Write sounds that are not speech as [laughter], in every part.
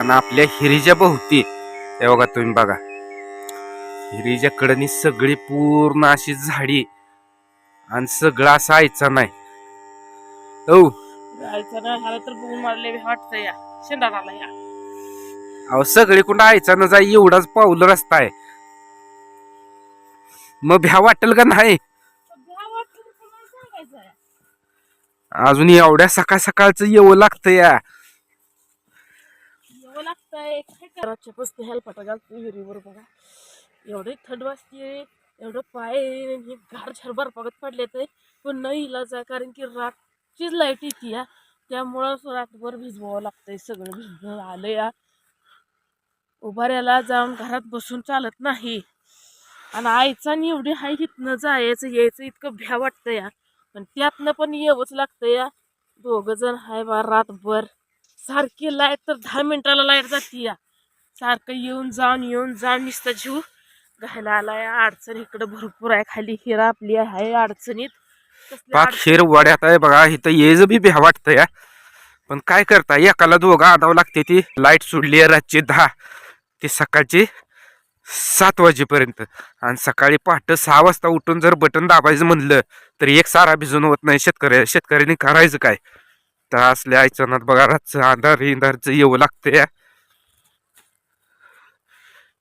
आणि आपल्या हिरीच्या भोवती. हे बघा तुम्ही बघा. हिरीच्या कडनी सगळी पूर्ण अशी झाडी आणि सगळं असं आयचा नाही. या. अहो सगळी कुठं आयचा न जाई एवढाच पाऊल रस्ता आहे मग भ्या वाटेल का नाही. अजून एवढ्या सकाळ सकाळचं येऊ लागतं या. यावं लागतंय काय करायच्या घालतो विहिरीवर बघा. एवढे थंड वाजते एवढं पाय हे घर छार बर्फागत पडले ते पण नाही इलाज आहे कारण की रातचीच लाइट येते या. त्यामुळं असं रातभर भिजवावं लागतंय सगळं. भिजणं आलं या. उभाऱ्याला जाऊन घरात बसून चालत नाही. आणि आईचा आणि एवढी हाय हिथनं जायचं यायचं इतकं भ्या वाटतं या. पण त्यातनं पण येवंच लागतं या. दोघं जण हाय बा रातभर. सारखी लाइट तर दहा मिनिटाला लाइट जाते या. सारखं येऊन जाऊन येऊन जाऊन नुसतं जीव घायला आलाय. अडचण इकडं भरपूर आहे. खाली हिरा आपली आहे अडचणीत. पाक शेर वड्यात आहे बघा. इथं येज बी भ्या वाटतं या. पण काय करता? एकाला दोघं आणावं लागते ती. लाइट सोडली आहे रातची दहा. ते सकाळची सात वाजेपर्यंत. आणि सकाळी पहाटे सहा वाजता उठून जर बटन दाबायचं म्हणलं तर एक सारा भिजून होत नाही. शेतकऱ्या शेतकऱ्यांनी करायचं काय? तर असल्या आयचनात बघा रातचं अंधार इंधारचं येऊ लागतं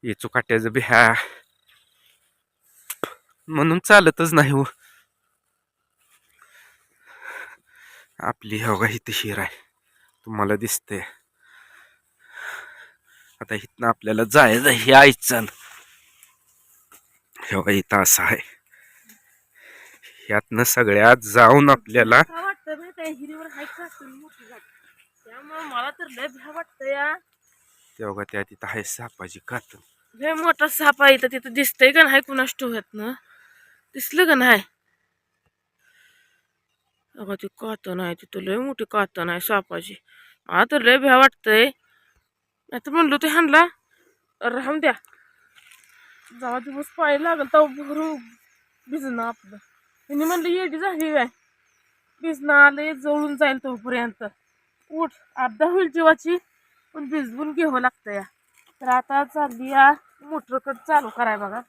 ये चुकाट्याचं बिहा म्हणून चालतच नाही हो. आपली हवा इथे शिर आहे. तुम्हाला दिसते आता इथनं आपल्याला जायचं हे आयचन हवा इथं असं आहे. यातनं सगळ्यात जाऊन आपल्याला आहे हिरीवर मोठी झाड त्यामुळे मला तर लय भ्या वाटतं या तेव्हा त्या तिथं आहे सापाची कात लय मोठा साप आहे इथं तिथं दिसतंय का नाही कुणास ठेवत ना दिसलं का नाही? अगं ती कात नाही तिथं लय मोठी कात नाही सापाची. मला तर लय भ्या वाटतंय. नाही तर म्हणलो ते हाणला राहून द्या. जेव्हा दिवस पाय लागल तेव्हा भरून भिजणं आपलं. त्यांनी म्हणलं येडी झाली काय? भिजणं आले जळून जाईल तोपर्यंत. उठ अर्धा होईल जीवाची पण भिजवून घ्यावं लागतं या. तर आता चालली या मोटरकट चालू कराय बघा.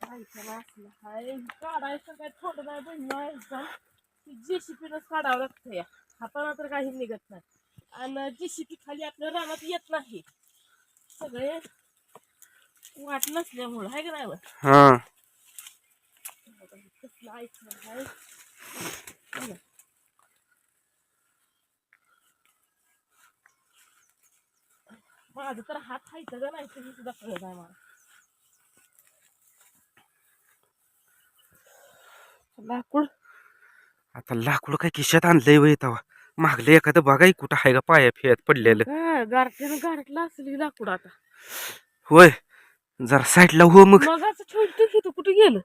काढायचं काय थोडं नाही बनवायचं काढावं लागतं या. हाताना तर काही निघत नाही. आणि जेसीपी खाली आपल्या रानात येत नाही. सगळे वाट नसल्यामुळं आहे का नाही बघा, ऐकलं आहे बघा. माझं तर हात खायचं का नाही ते? सुद्धा कळत आहे मला. लाकूड. आता लाकूड काय खिशात आणलंय वय तेव्हा. मागलं एखादं बघाय कुठं आहे का पाया फियात पडलेलं. हा, गारठ्यानं गारठला असेल लाकूड आता. होय जरा साईडला हो मग. तू? कुठे गेलं?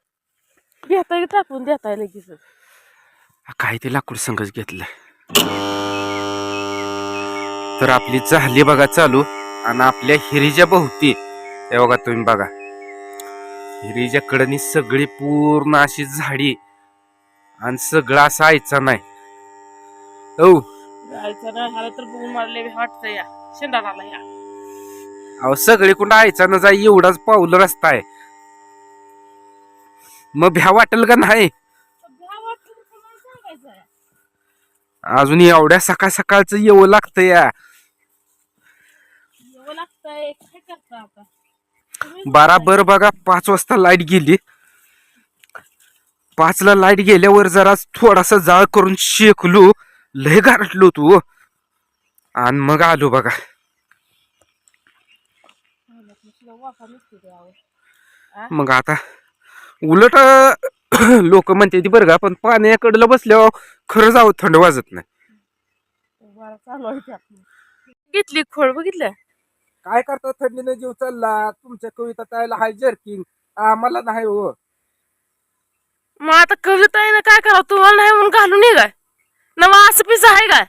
का टाकून देताय लगेच काय ते लाकूड संघच घेतलं तर आपली झाली बघा चालू आणि आपल्या हिरीच्या भोवती. हे बघा तुम्ही बघा. हिरीच्या कडनी सगळी पूर्ण अशी झाडी आणि सगळं असं आयचा नाही. हो जायचं नाही झालं तर बघून मला लय वाटतं या. शेंडाला या. अहो सगळी कुठं आयचा न जाई एवढाच पाऊल रस्ता आहे मग भ्या वाटेल का नाही? अजून एवढ्या सकाळ सकाळचं येऊ लागतं या. बराबर बघा पाच वाजता लाइट गेली. पाचला लाइट गेल्यावर जरा थोडासा जाळ करून शेकलो. लय गारटलो तू आणि मग आलो बघा. मग आता उलट [clears throat] लोक म्हणते ती बरं का पण पाण्याकडलं बसल्यावर खरं जावं थंड वाजत नाही. बरं चालू आहे ते आपलं. घेतली खोळ बघितलं? काय करता थंडीनं जीव चालला? तुमच्या कविता त्याला हाय जर्किंग आम्हाला नाही हो. मग आता कविता आहे ना काय करावं? तुम्हाला नाही म्हणून घालून ये काय? ना मग असं पिसा आहे काय?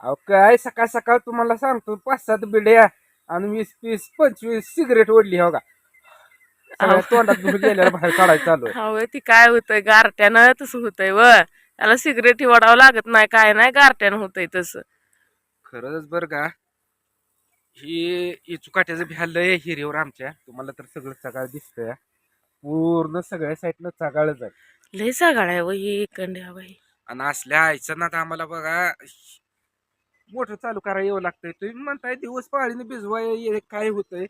अहो काय सकाळ सकाळ तुम्हाला सांगतो पाच सात बिड्या आणि वीस तीस पंचवीस सिगरेट ओढली हो का? सगळ्या तोंडात गेल्यावर बाहेर काढायचं चालू [laughs] आहे. हो ती काय होतंय? गारट्यानं तसं होतंय व. त्याला सिगरेट वडावं लागत नाही काय नाही गारट्यानं होतंय तसं. खरंच बरं का? ही इचुकाट्याचं भ्यालंय हिरीवर आमच्या. तुम्हाला तर सगळं चगाळ दिसतंय. पूर्ण सगळ्या साईडनं चगाळच आहे. लय सगाळ आहे वही कंड्या बाई. आणि असल्या आईचं ना आम्हाला बघा मोटर चालू करायला येऊ लागतंय. तुम्ही म्हणताय दिवस पाळीने भिजवाय काय होतंय?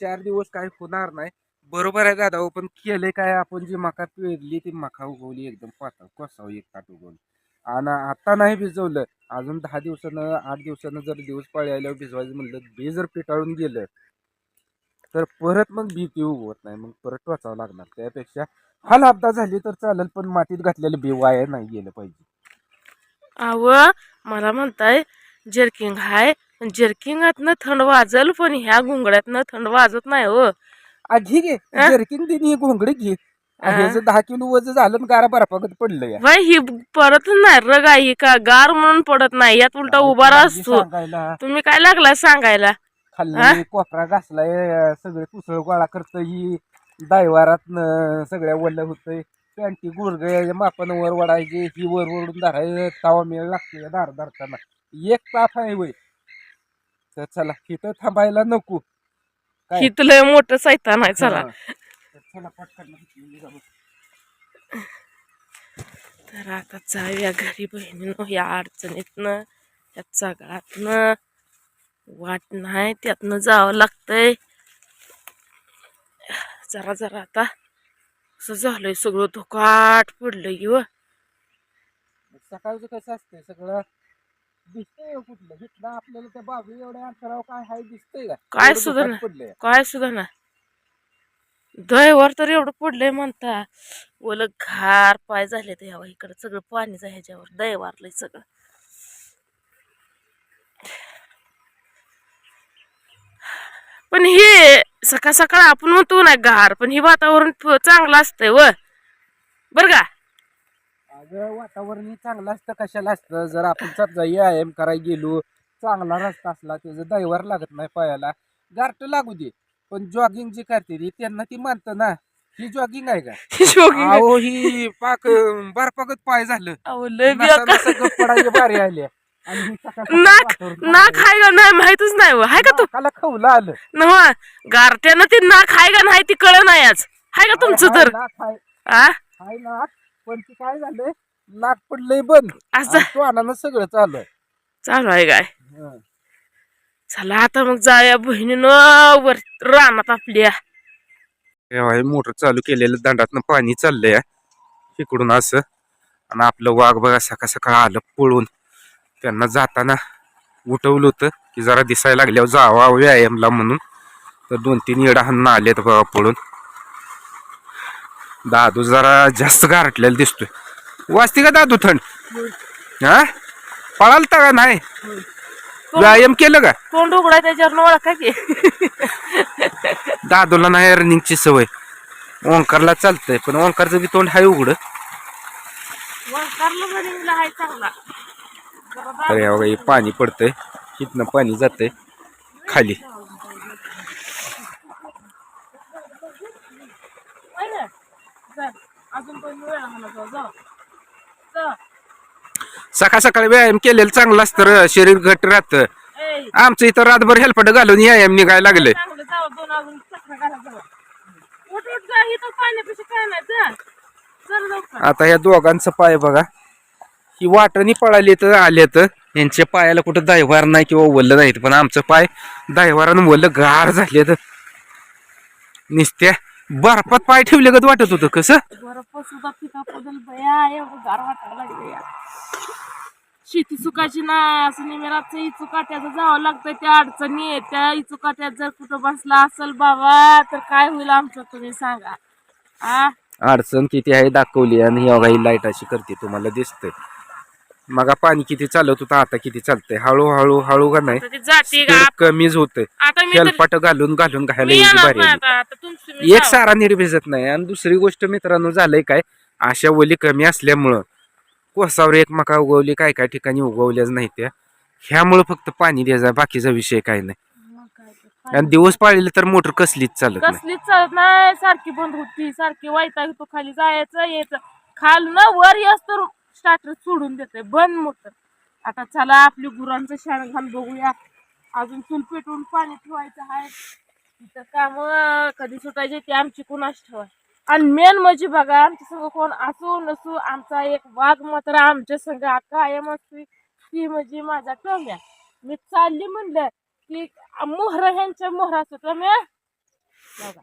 चार दिवस काय होणार नाही. बरोबर आहे दादा हो. पण केले काय? आपण जी मका पेरली ती मका उगवली एकदम पातळ कोसाव एक ताट उगवली. आणि आता नाही भिजवलं. अजून दहा दिवसानं आठ दिवसानं जर दिवस पाळी आल्यावर भिजवायचं म्हणलं बी जर पिटाळून गेलं तर परत मग बी ती उगवत नाही. मग परत वाचावं लागणार. त्यापेक्षा हा अपघात झाली तर चालेल पण मातीत घातलेलं बी वाया नाही गेलं पाहिजे. आव मला म्हणताय जर्किंग हाय. जर्किंगातनं थंड वाजल पण ह्या गुंगड्यातनं थंड वाजत नाही हो. आ, घे? जर्किन दिन ही घोंगडी घे? हे? जर दहा किलो वज झालं गारा बर्फागत पडलं या. बाई ही परत नाही रग आहे ही का? गार म्हणून पडत नाही यात उलटा उभा असतो सांगायला. तुम्ही काय लागला सांगायला? खाल्ली कोपरा घासलाय सगळे कुसळ गोळा करत ही दायवारात सगळ्या वल्ल होतंय. पॅन्टी गुडघ्या मापानं वर वडायचे ही वर वडून धराय तावा मेळ लागते दार धरताना. एक ताप आहे वय. तर चला तिथं थांबायला नको. काय? ही तुला मोठं सैतान आहे चला. तर चला पटकन जाऊ. तर आता जाऊया घरी बहिणीनं या अडचणीतनं या चगळातनं वाट नाही त्यातनं जावं लागतंय जरा जरा आता असं झालंय सगळं धोकाट पडलंय व सकाळचं कसं असतंय सगळं दिसतंय कुठलं? हिटलं आपल्याला त्या बाबू एवढ्या अंतरावर काय हाय दिसतंय का? काय एवढं सुद्धा दुकान नाही. पडलंय. काय सुद्धा ना दहीवर तर एवढं पडलंय म्हणता. ओलं घार पाय झाले तर ह्यावं इकडं सगळं पाणीच आहे ह्याच्यावर. दही वारलंय सगळं. पण हे सकाळ सकाळ आपण म्हणतो ना गार पण हे वातावरण फ- चांगलं असतंय व. बर का? अगं वातावरण हे चांगलं असतं कशाला असतं? जर आपण समजा व्यायाम करायला गेलो चांगला रस्ता असला त्याचं दैवार लागत नाही पायाला. गारट लागू दे पण जॉगिंग जी करते ती त्यांना ती मानतं ना. ही जॉगिंग आहे का? अहो ही पाक बर्फागत पाय झालं. नसा गप्पडायला बारी आल्या ही नाक नाक चांगलं हाय का नाही माहितच नाही व. हाय का तू? नाकाला खवलं आलं. नवा गारट्यानं ते नाक हाय का नाही ती कळ नाही आज. हाय का तुमचं तर? नाक हाय आ? हाय नाक. पण ते काय झालंय? नाक पडलंय बंद. असं. आणि सगळं चालू आहे. चालू आहे काय? हं. चला आता मग जाऊया बहिणीनं. वर रानात आपल्या. तेव्हा हे मोटर चालू केलेलं दंडातनं पाणी चाललंय. इकडून असं. आणि आपलं वाघ बघा सकाळ सकाळ आलं पळून. त्यांना जाताना उठवलं होतं की जरा दिसायला लागल्यावर जावा व्यायामला म्हणून. तर दोन तीन येडा हन्न आलेत बघा पळून. दादू जरा जास्त गारटलेला दिसतोय. वाजते का दादू थंड? हा? पळाल का नाही? व्यायाम केलं का? तोंड उघडाय त्याच्यावर ओळखा की. दादूला नाही रनिंगची सवय. ओंकारला चालतंय पण ओंकारचं बी तोंड हाय उघड. या बघा हे पाणी पडतंय. इथनं पाणी जातंय. खाली हाय ना? जा. अजून पण वेळ जाऊ. सकाळ सकाळी व्यायाम केलेलं चांगलं असतं शरीर घट राहतं. आमचं इथं रातभर हेलपट घालून व्यायाम निघायला लागले. आता या दोघांचं पाय बघा. ही वाटणी पळाली तर आले तर यांच्या पायाला कुठं दायवार नाही किंवा वल्ल नाही पण आमचं पाय दायवारानं वल्ल गार झाले तर निसत्या. बर्फात पाय ठेवले गत वाटत होतं कसं? बरं सुद्धा पिका बदल बया एवढं गार वाटायला लागले या शेती सुकायची ना असं निमेराचं इचू काट्याचं जावं लागतंय त्या अडचणी. त्या इचू काट्यात जर कुठं बसला असेल बाबा तर काय होईल आमचं तुम्ही सांगा. आ? अडचण किती आहे दाखवली आणि ही लाइट अशी करते तुम्हाला दिसतंय. मग पाणी किती चालत होतं आता किती चालतंय? हळूहळू हळू का नाही? आता ती जाते का? speed कमीच होतंय. आता मी तर- हेलपाट घालून घालून घायला मी यायची येणार बारी नाही आली. आता आता तुमची मी एक जाऊ. सारा नीट भिजत नाही. आणि दुसरी गोष्ट मित्रांनो झालंय काय? अशा वली कमी असल्यामुळं कोसावर एकमेका उगवली काय काय ठिकाणी उगवल्याच नाही त्या. ह्यामुळं फक्त पाणी द्यायचा बाकीचा विषय काय नाही. मग काय तर. आणि दिवस पाळले तर मोटर कसलीच चालत नाही. कसलीच चालत नाही. सारखी बंद होती सारखी वाईटा तो खाली जायचं यायचं. खाल ना वर येस तर स्टार्टर सोडून देते बंद मोटर आता चला आपली गुरांचं शाण घाल बघूया. अजून चूल पेटवून पाणी ठेवायचं आहे. तिथं काम कधी सुटायचे ते आमची कुणाच ठेवा आणि मेन म्हणजे बघा आमच्या संग कोण असू नसू आमचा एक वाघ मात्र आमच्या संग कायम असते ती म्हणजे माझा टोम्या. मी चालली म्हणलं की मोहर ह्यांच्या मोहरा असतो टोम्या. बघा.